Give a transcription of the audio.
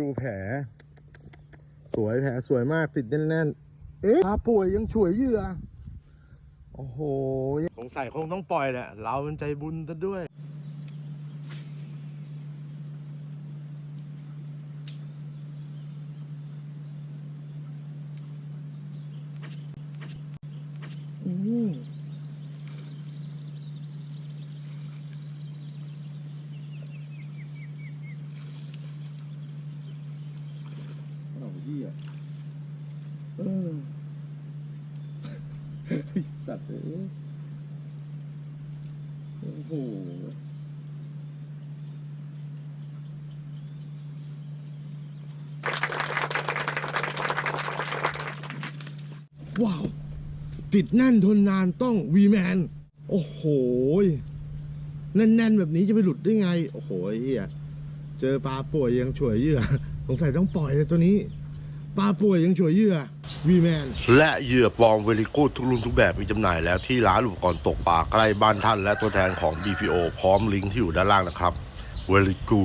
ดูแผล สวยแผลสวยมากติดแน่นๆ เอ๊ะปลาป่วยยังช่วยเหยื่อ โอ้โห สงสัยคงต้องปล่อยแหละ เราเป็นใจบุญซะด้วย อืม เอาเหี้ยเออไอ้ สัตว์เอ้ยโอ้โหว้าว ติดแน่นทนนานต้องวีแมน โอ้โห แน่นๆ แบบนี้จะไปหลุดได้ไง โอ้โหเฮียเจอปลาป่วยยังฉวยเหยื่อสงสัยต้องปล่อยเลยตัวนี้ ปลาป่วยยังฉวยเหยื่อวีแมน และเหยื่อปลอมเวลิกูทุกรุ่นทุกแบบมีจำหน่ายแล้วที่ร้านอุปกรณ์ตกปลาใกล้บ้านท่านและตัวแทนของ BPO พร้อมลิงก์ที่อยู่ด้านล่างนะครับเวลิกู